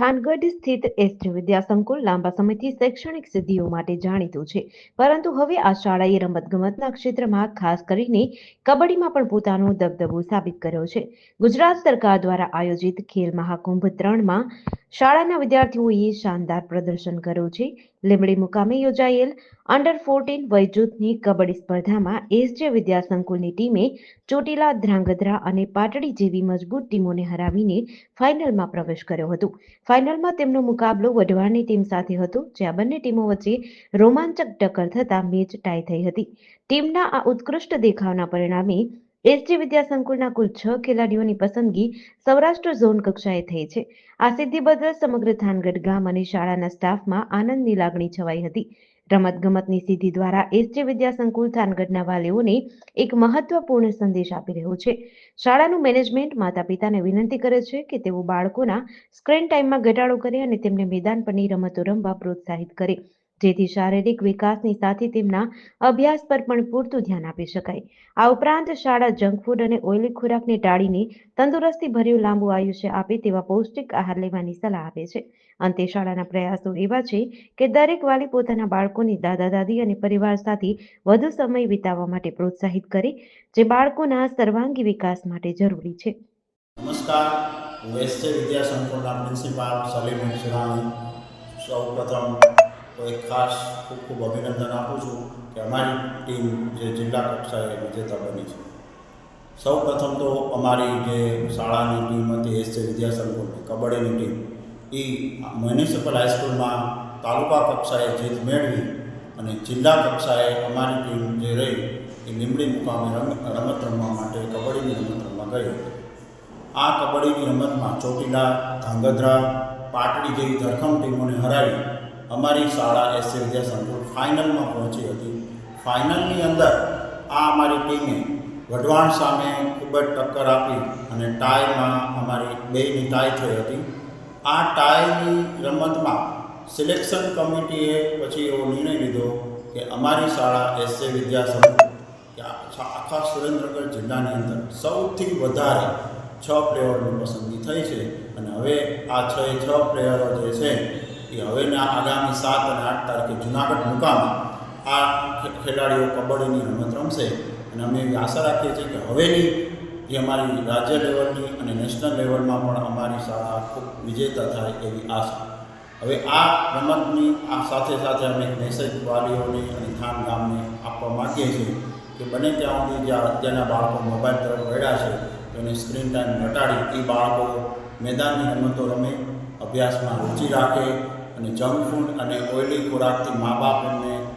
થાનગઢ સ્થિત એસટી વિદ્યા સંકુલ લાંબા સમયથી શૈક્ષણિક સિદ્ધિઓ માટે જાણીતું છે. પરંતુ હવે આ શાળાએ રમતગમતના ક્ષેત્રમાં ખાસ કરીને કબડ્ડીમાં પણ પોતાનો દબદબો સાબિત કર્યો છે. ગુજરાત સરકાર દ્વારા આયોજિત ખેલ મહાકુંભ ત્રણમાં શાળાના વિદ્યાર્થીઓએ શાનદાર પ્રદર્શન કર્યું છે. લીંબડી મુકામે યોજાયેલ અંડર ફોર્ટીન વયજૂથની કબડ્ડી સ્પર્ધામાં એસજે વિદ્યા સંકુલની ટીમે ચોટીલા, ધ્રાંગધ્રા અને પાટડી જેવી મજબૂત ટીમોને હરાવીને ફાઇનલમાં પ્રવેશ કર્યો હતો. ફાઇનલમાં તેમનો મુકાબલો વઢવાણની ટીમ સાથે હતો, જ્યાં બંને ટીમો વચ્ચે રોમાંચક ટક્કર થતા મેચ ટાઈ થઈ હતી. ટીમના આ ઉત્કૃષ્ટ દેખાવના પરિણામે એસજી વિદ્યા સંકુલના કુલ છ ખેલાડીઓની પસંદગી સૌરાષ્ટ્ર ઝોન કક્ષાએ થઈ છે. આ સિદ્ધિ બદલ સમગ્ર થાનગઢ ગામ અને શાળાના સ્ટાફમાં આનંદની લાગણી છવાઈ હતી. રમતગમતની સિદ્ધિ દ્વારા એસજી વિદ્યા સંકુલ થાનગઢના વાલીઓને એક મહત્વપૂર્ણ સંદેશ આપી રહ્યો છે. શાળાનું મેનેજમેન્ટ માતા પિતાને વિનંતી કરે છે કે તેઓ બાળકોના સ્ક્રીન ટાઈમમાં ઘટાડો કરે અને તેમને મેદાન પરની રમતો રમવા પ્રોત્સાહિત કરે. જેથી શારીરિક વિકાસની સાથે તેમના અભ્યાસ પર પણ પૂરતું ધ્યાન આપી શકાય. આ ઉપરાંત શાળા જંક ફૂડ અને ઓઇલી ખોરાકને ટાળીને તંદુરસ્તી ભર્યું લાંબુ આયુષ્ય આપે તેવા પૌષ્ટિક આહાર લેવાની સલાહ આપે છે. અંતે શાળાના પ્રયાસો એવા છે કે દરેક વાલી પોતાના બાળકોની દાદા, દાદી અને પરિવાર સાથે વધુ સમય વિતાવવા માટે પ્રોત્સાહિત કરે, જે બાળકોના સર્વાંગી વિકાસ માટે જરૂરી છે. નમસ્કાર. હું એસ વિદ્યા સંકુલના પ્રિન્સિપાલ સલીમ સૌ પ્રથમ તો એક ખાસ ખૂબ ખૂબ અભિનંદન આપું છું કે અમારી ટીમ જે જિલ્લા કક્ષાએ વિજેતા બની છે. સૌ પ્રથમ તો અમારી જે શાળાની ટીમ હતી, એસ જે વિદ્યાસંકુલની, કબડ્ડીની ટીમ એ મ્યુનિસિપલ હાઈસ્કૂલમાં તાલુકા કક્ષાએ જીત મેળવી અને જિલ્લા કક્ષાએ અમારી ટીમ જે રહી, એ લીમડી મુકામે રમ, રમત રમવા માટે, કબડ્ડીની રમત રમવા ગઈ હતી. આ કબડ્ડીની રમતમાં ચોટીલા, ધાંગધ્રા, પાટડી જેવી ધરખમ ટીમોને હરાવી અમારી શાળા એસ વિદ્યા સંકુલ ફાઇનલમાં પહોંચી હતી. ફાઇનલની અંદર આ અમારી ટીમે વઢવાણ સામે ખૂબ જ ટક્કર આપી અને ટાઈમાં અમારી બેયની ટાઈ થઈ હતી. આ ટાઈની રમતમાં સિલેક્શન કમિટીએ પછી એવો નિર્ણય લીધો કે અમારી શાળા એસ વિદ્યા કે આખા સુરેન્દ્રનગર જિલ્લાની અંદર સૌથી વધારે છ પ્લેયરોની પસંદગી થઈ છે. અને હવે આ છ છ પ્લેયરો જે છે એ હવેના આગામી સાત અને આઠ તારીખે જુનાગઢ મુકામે આ ખેલાડીઓ કબડ્ડીની રમત રમશે. અને અમે એવી આશા રાખીએ છીએ કે હવેની જે અમારી રાજ્ય લેવલની અને નેશનલ લેવલમાં પણ અમારી શાળા ખૂબ વિજેતા થાય એવી આશા. હવે આ રમતની આ સાથે સાથે અમે મેસેજ વાલીઓને અને થાન ગામને આપવા માગીએ છીએ કે બને ત્યાં સુધી જે અત્યારના બાળકો મોબાઈલ તરફ વળ્યા છે તેને સ્ક્રીન ટાઈમ ઘટાડી એ બાળકો મેદાનની રમતો રમે, અભ્યાસમાં રુચિ રાખે અને જંક ફૂડ અને ઓઇલી ખોરાકથી મા બાપ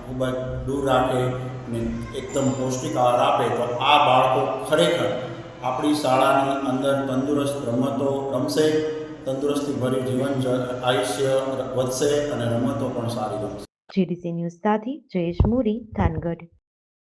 ખૂબ જ દૂર રાખે અને એકદમ પૌષ્ટિક આહાર આપે, તો આ બાળકો ખરેખર આપણી શાળાની અંદર તંદુરસ્ત રમતો રમશે, તંદુરસ્તી ભર્યું જીવન આયુષ્ય વધશે અને રમતો પણ સારી રમશે. જીડીસી ન્યૂઝ સાથે જયેશ મોરી, થાનગઢ.